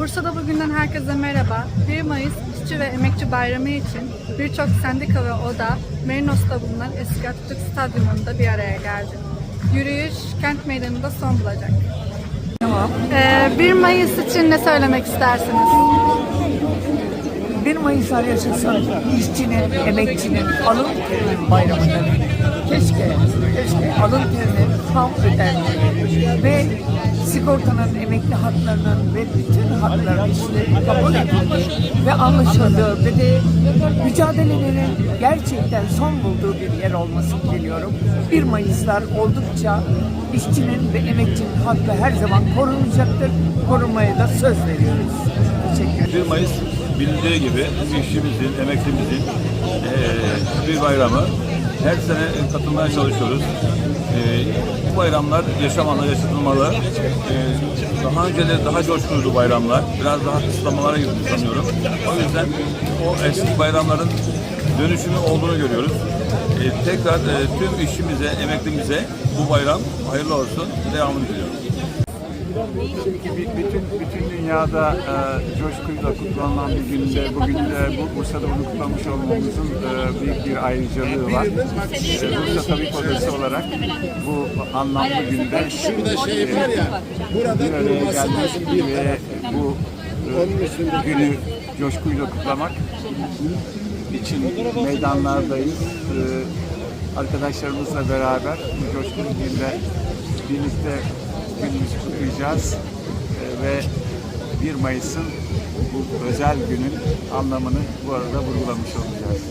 Bursa'da bugünden herkese merhaba. 1 Mayıs İşçi ve Emekçi Bayramı için birçok sendika ve oda Merinos'ta bulunan eski Atatürk Stadyumunda bir araya geldi. Yürüyüş kent meydanında son bulacak. Ee, 1 Mayıs için ne söylemek istersiniz? 1 Mayıs yaşasın işçinin, emekçinin alın terinin bayramıdır. Keşke, keşke alın terinin tam ödendiği ve sigortanın, emekli haklarının ve bütün hakların işte kabul edildiği ve anlaşıldığı ve de mücadelelerin gerçekten son bulduğu bir yer olmasını diliyorum. 1 Mayıslar oldukça işçinin ve emekçinin hakkı her zaman korunacaktır. Korunmaya da söz veriyoruz. Teşekkür ederim. 1 Mayıs bilindiği gibi işçimizin, emeklimizin eee, bir bayramı. Her sene katılmaya çalışıyoruz. Bu bayramlar yaşamalı, yaşatılmalı. Eee, daha önce de daha coşkuluydu bayramlar. Biraz daha kısıtlamalara girdi sanıyorum. O yüzden o eski bayramların dönüşümü olduğunu görüyoruz. Eee, tekrar eee, tüm işçimize, emeklimize bu bayram hayırlı olsun. Devamını diliyorum. Çünkü bütün bütün dünyada e, coşkuyla kutlanan bir günde bugün de bu Bursa'da bunu kutlamış olmamızın e, büyük bir ayrıcalığı var. E, Bursa Tabip Odası olarak bu anlamlı günde Şurada şey var ya, burada bir araya gelmek ve bu e, günü coşkuyla kutlamak için meydanlardayız. E, arkadaşlarımızla beraber bu coşkulu günde birlikte günümüzü kutlayacağız E, ve 1 Mayıs'ın bu özel günün anlamını bu arada vurgulamış olacağız.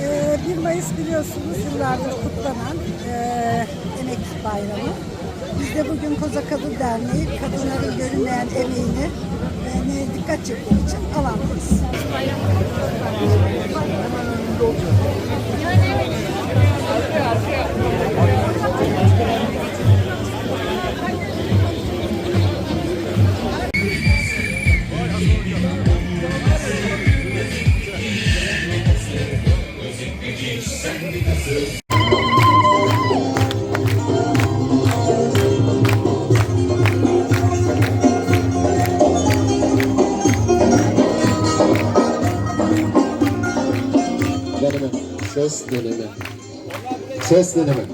Ee, 1 Mayıs biliyorsunuz yıllardır kutlanan eee Emek Bayramı. Biz de bugün Koza Kadın Derneği kadınların görünmeyen emeğini e, dikkat çekmek Ses deneme. Ses deneme.